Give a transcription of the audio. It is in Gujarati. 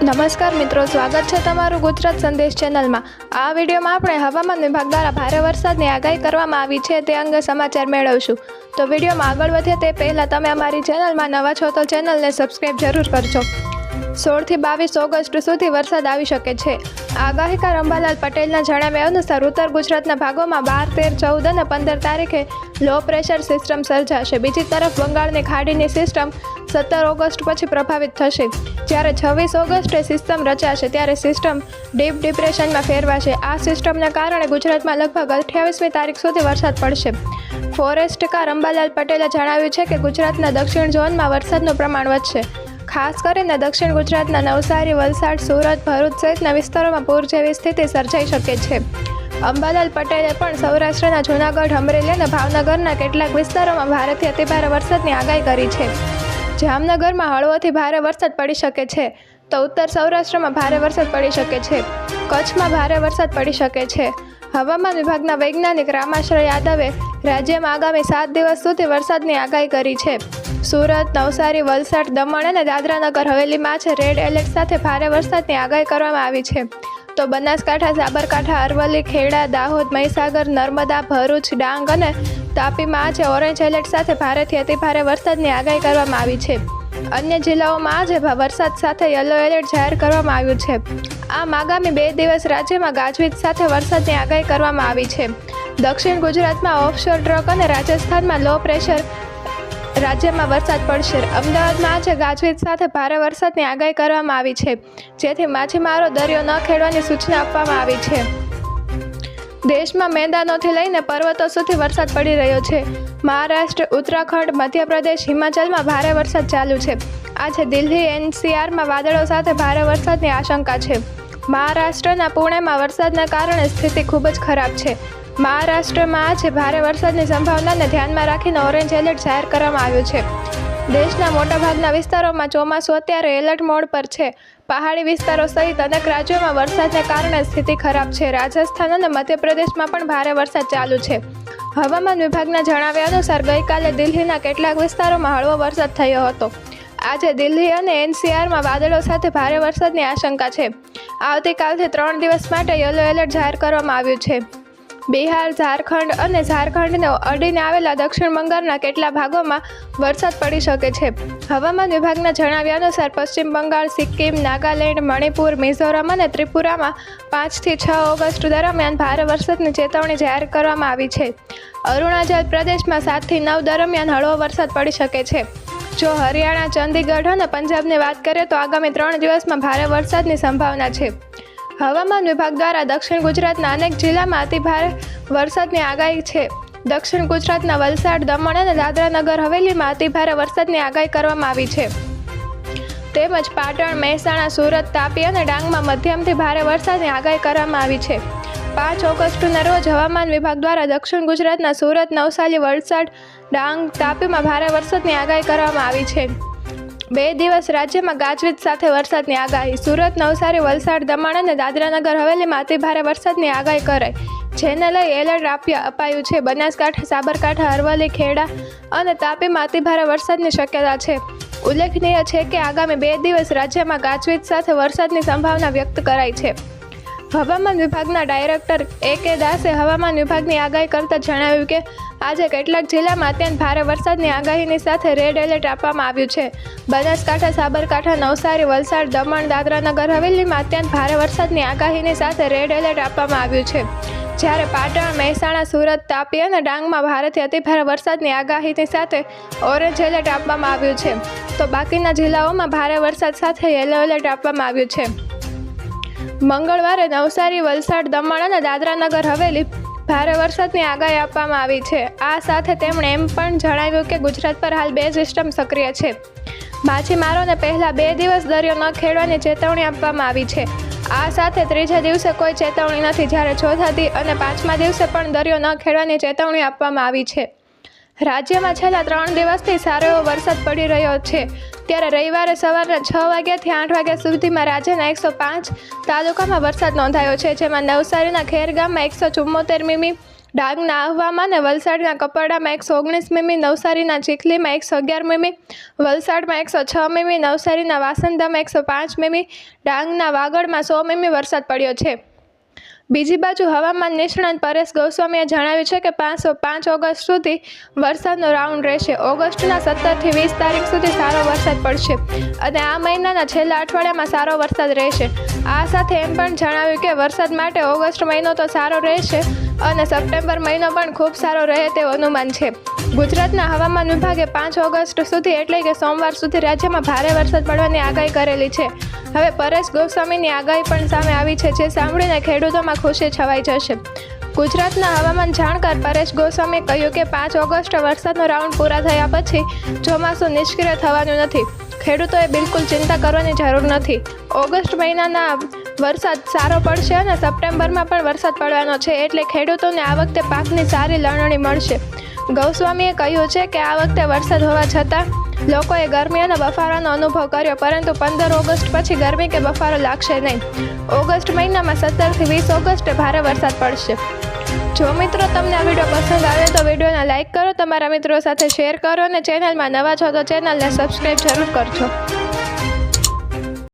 નમસ્કાર મિત્રો, સ્વાગત છે તમારું ગુજરાત સંદેશ ચેનલમાં. આ વિડીયોમાં આપણે હવામાન વિભાગ દ્વારા ભારે વરસાદની આગાહી કરવામાં આવી છે તે અંગે સમાચાર મેળવશું. તો વિડીયોમાં આગળ વધે તે પહેલાં તમે અમારી ચેનલમાં નવા છો તો ચેનલને સબસ્ક્રાઈબ જરૂર કરજો. સોળથી બાવીસ ઓગસ્ટ સુધી વરસાદ આવી શકે છે. આગાહીકાર અંબાલાલ પટેલના જણાવ્યા અનુસાર ઉત્તર ગુજરાતના ભાગોમાં બાર, તેર, ચૌદ અને પંદર તારીખે લો પ્રેશર સિસ્ટમ સર્જાશે. બીજી તરફ બંગાળની ખાડીની સિસ્ટમ સત્તર ઓગસ્ટ પછી પ્રભાવિત થશે. જ્યારે છવ્વીસ ઓગસ્ટે સિસ્ટમ રચાશે, ત્યારે સિસ્ટમ ડીપ ડિપ્રેશનમાં ફેરવાશે. આ સિસ્ટમના કારણે ગુજરાતમાં લગભગ અઠ્યાવીસમી તારીખ સુધી વરસાદ પડશે. ફોરેસ્ટકાર અંબાલાલ પટેલે જણાવ્યું છે કે ગુજરાતના દક્ષિણ ઝોનમાં વરસાદનું પ્રમાણ વધશે. ખાસ કરીને દક્ષિણ ગુજરાતના નવસારી, વલસાડ, સુરત, ભરૂચ સહિતના વિસ્તારોમાં પૂર જેવી સ્થિતિ સર્જાઈ શકે છે. અંબાલાલ પટેલે પણ સૌરાષ્ટ્રના જૂનાગઢ, અમરેલી અને ભાવનગરના કેટલાક વિસ્તારોમાં ભારેથી અતિભારે વરસાદની આગાહી કરી છે. જામનગરમાં હળવોથી ભારે વરસાદ પડી શકે છે તો ઉત્તર સૌરાષ્ટ્રમાં ભારે વરસાદ પડી શકે છે. કચ્છમાં ભારે વરસાદ પડી શકે છે. હવામાન વિભાગના વૈજ્ઞાનિક રામાશ્રય યાદવે રાજ્યમાં આગામી સાત દિવસ સુધી વરસાદની આગાહી કરી છે. સુરત, નવસારી, વલસાડ, દમણ અને દાદરાનગર હવેલીમાં છે. રેડ એલર્ટ સાથે ભારે વરસાદની આગાહી કરવામાં આવી છે. તો બનાસકાંઠા, સાબરકાંઠા, અરવલ્લી, ખેડા, દાહોદ, મહીસાગર, નર્મદા, ભરૂચ, ડાંગ અને તાપીમાં આજે ઓરેન્જ એલર્ટ સાથે ભારેથી અતિભારે વરસાદની આગાહી કરવામાં આવી છે. અન્ય જિલ્લાઓમાં આજે વરસાદ સાથે યલો એલર્ટ જાહેર કરવામાં આવ્યું છે. આમ આગામી બે દિવસ રાજ્યમાં ગાજવીજ સાથે વરસાદની આગાહી કરવામાં આવી છે. દક્ષિણ ગુજરાતમાં ઓફશોર ટ્રક અને રાજસ્થાનમાં લો પ્રેશર રાજ્યમાં વરસાદ પડશે. અમદાવાદમાં આજે ગાજવીજ સાથે ભારે વરસાદની આગાહી કરવામાં આવી છે. જેથી માછીમારો દરિયો ન ખેડવાની સૂચના આપવામાં આવી છે. દેશમાં મેદાનોથી લઈને પર્વતો સુધી વરસાદ પડી રહ્યો છે. મહારાષ્ટ્ર, ઉત્તરાખંડ, મધ્યપ્રદેશ, હિમાચલમાં ભારે વરસાદ ચાલુ છે. આજે દિલ્હી, એનસીઆરમાં વાદળો સાથે ભારે વરસાદની આશંકા છે. મહારાષ્ટ્રના પુણેમાં વરસાદના કારણે સ્થિતિ ખૂબ જ ખરાબ છે. મહારાષ્ટ્રમાં આજે ભારે વરસાદની સંભાવનાને ધ્યાનમાં રાખીને ઓરેન્જ એલર્ટ જાહેર કરવામાં આવ્યું છે. દેશના મોટાભાગના વિસ્તારોમાં ચોમાસું અત્યારે એલર્ટ મોડ પર છે. પહાડી વિસ્તારો સહિત અનેક રાજ્યોમાં વરસાદને કારણે સ્થિતિ ખરાબ છે. રાજસ્થાન અને મધ્યપ્રદેશમાં પણ ભારે વરસાદ ચાલુ છે. હવામાન વિભાગના જણાવ્યા અનુસાર ગઈકાલે દિલ્હીના કેટલાક વિસ્તારોમાં હળવો વરસાદ થયો હતો. આજે દિલ્હી અને એનસીઆરમાં વાદળો સાથે ભારે વરસાદની આશંકા છે. આવતીકાલથી ત્રણ દિવસ માટે યલો એલર્ટ જાહેર કરવામાં આવ્યું છે. બિહાર, ઝારખંડ અને ઝારખંડને અડીને આવેલા દક્ષિણ બંગાળના કેટલા ભાગોમાં વરસાદ પડી શકે છે. હવામાન વિભાગના જણાવ્યા અનુસાર પશ્ચિમ બંગાળ, સિક્કિમ, નાગાલેન્ડ, મણિપુર, મિઝોરમ અને ત્રિપુરામાં પાંચથી છ ઓગસ્ટ દરમિયાન ભારે વરસાદની ચેતવણી જાહેર કરવામાં આવી છે. અરુણાચલ પ્રદેશમાં સાતથી નવ દરમિયાન હળવો વરસાદ પડી શકે છે. જો હરિયાણા, ચંદીગઢ અને પંજાબની વાત કરીએ તો આગામી ત્રણ દિવસમાં ભારે વરસાદની સંભાવના છે. હવામાન વિભાગ દ્વારા દક્ષિણ ગુજરાતના અનેક જિલ્લામાં અતિભારે વરસાદની આગાહી છે. દક્ષિણ ગુજરાતના વલસાડ, દમણ અને દાદરાનગર હવેલીમાં અતિભારે વરસાદની આગાહી કરવામાં આવી છે. તેમજ પાટણ, મહેસાણા, સુરત, તાપી અને ડાંગમાં મધ્યમથી ભારે વરસાદની આગાહી કરવામાં આવી છે. પાંચ ઓગસ્ટના રોજ હવામાન વિભાગ દ્વારા દક્ષિણ ગુજરાતના સુરત, નવસારી, વલસાડ, ડાંગ, તાપીમાં ભારે વરસાદની આગાહી કરવામાં આવી છે. બે દિવસ રાજ્યમાં ગાજવીજ સાથે વરસાદની આગાહી. સુરત, નવસારી, વલસાડ, દમણ અને દાદરાનગર હવેલીમાં અતિભારે વરસાદની આગાહી કરાઈ. જેને લઈ એલર્ટ આપ્યા અપાયું છે. બનાસકાંઠા, સાબરકાંઠા, અરવલ્લી, ખેડા અને તાપીમાં અતિભારે વરસાદની શક્યતા છે. ઉલ્લેખનીય છે કે આગામી બે દિવસ રાજ્યમાં ગાજવીજ સાથે વરસાદની સંભાવના વ્યક્ત કરાઈ છે. હવામાન વિભાગના ડાયરેક્ટર એ કે દાસે હવામાન વિભાગની આગાહી કરતાં જણાવ્યું કે, આજે કેટલાક જિલ્લામાં અત્યંત ભારે વરસાદની આગાહીની સાથે રેડ એલર્ટ આપવામાં આવ્યું છે. બનાસકાંઠા, સાબરકાંઠા, નવસારી, વલસાડ, દમણ, દાદરાનગર, હવેલીમાં અત્યંત ભારે વરસાદની આગાહીની સાથે રેડ એલર્ટ આપવામાં આવ્યું છે. જ્યારે પાટણ, મહેસાણા, સુરત, તાપી અને ડાંગમાં ભારેથી અતિભારે વરસાદની આગાહીની સાથે ઓરેન્જ એલર્ટ આપવામાં આવ્યું છે. તો બાકીના જિલ્લાઓમાં ભારે વરસાદ સાથે યલો એલર્ટ આપવામાં આવ્યું છે. મંગળવારે નવસારી, વલસાડ, દમણ અને દાદરાનગર હવેલી ભારે વરસાદની આગાહી આપવામાં આવી છે. આ સાથે તેમણે એમ પણ જણાવ્યું કે ગુજરાત પર હાલ બે સિસ્ટમ સક્રિય છે. માછીમારોને પહેલા બે દિવસ દરિયો ન ખેડવાની ચેતવણી આપવામાં આવી છે. આ સાથે ત્રીજા દિવસે કોઈ ચેતવણી નથી, જ્યારે ચોથા દી અને પાંચમા દિવસે પણ દરિયો ન ખેડવાની ચેતવણી આપવામાં આવી છે. રાજ્યમાં છેલ્લા ત્રણ દિવસથી સારો એવો વરસાદ પડી રહ્યો છે. ત્યારે રવિવારે સવારના છ વાગ્યાથી આઠ વાગ્યા સુધીમાં રાજ્યના એકસો પાંચ તાલુકામાં વરસાદ નોંધાયો છે, જેમાં નવસારીના ખેર ગામમાં એકસો ચુમ્મોતેર મીમી, ડાંગના આહવામાં અને વલસાડના કપરડામાં એકસો ઓગણીસ મીમી, નવસારીના ચીખલીમાં એકસો અગિયાર મીમી, વલસાડમાં એકસો છ મીમી, નવસારીના વાસંદામાં એકસો પાંચ મીમી, ડાંગના વાગડમાં સો મીમી વરસાદ પડ્યો છે. બીજી બાજુ હવામાન નિષ્ણાંત પરેશ ગોસ્વામીએ જણાવ્યું છે કે પાંચસો પાંચ ઓગસ્ટ સુધી વરસાદનો રાઉન્ડ રહેશે. ઓગસ્ટના સત્તરથી વીસ તારીખ સુધી સારો વરસાદ પડશે અને આ મહિનાના છેલ્લા અઠવાડિયામાં સારો વરસાદ રહેશે. આ સાથે એમ પણ જણાવ્યું કે વરસાદ માટે ઓગસ્ટ મહિનો તો સારો રહેશે અને સપ્ટેમ્બર મહિનો પણ ખૂબ સારો રહે તેવું અનુમાન છે. ગુજરાતના હવામાન વિભાગે પાંચ ઓગસ્ટ સુધી એટલે કે સોમવાર સુધી રાજ્યમાં ભારે વરસાદ પડવાની આગાહી કરેલી છે. હવે પરેશ ગોસ્વામીની આગાહી પણ સામે આવી છે, જે સાંભળીને ખેડૂતોમાં ખુશી છવાઈ જશે. ગુજરાતના હવામાન જાણકાર પરેશ ગોસ્વામીએ કહ્યું કે પાંચ ઓગસ્ટ વરસાદનો રાઉન્ડ પૂરા થયા પછી ચોમાસું નિષ્ક્રિય થવાનું નથી. ખેડૂતોએ બિલકુલ ચિંતા કરવાની જરૂર નથી. ઓગસ્ટ મહિનાના વરસાદ સારો પડશે અને સપ્ટેમ્બરમાં પણ વરસાદ પડવાનો છે, એટલે ખેડૂતોને આ વખતે પાકની સારી લણણી મળશે. ગૌસ્વામીએ કહ્યું છે કે આ વખતે વરસાદ હોવા છતાં લોકોએ ગરમી અને બફારાનો અનુભવ કર્યો, પરંતુ પંદર ઓગસ્ટ પછી ગરમી કે બફારો લાગશે નહીં. ઓગસ્ટ મહિનામાં સત્તરથી વીસ ઓગસ્ટે ભારે વરસાદ પડશે. જો મિત્રો તમને આ વીડિયો પસંદ આવે તો વિડીયોને લાઇક કરો, તમારા મિત્રો સાથે શેર કરો અને ચેનલમાં નવા છો તો ચેનલને સબસ્ક્રાઈબ જરૂર કરજો.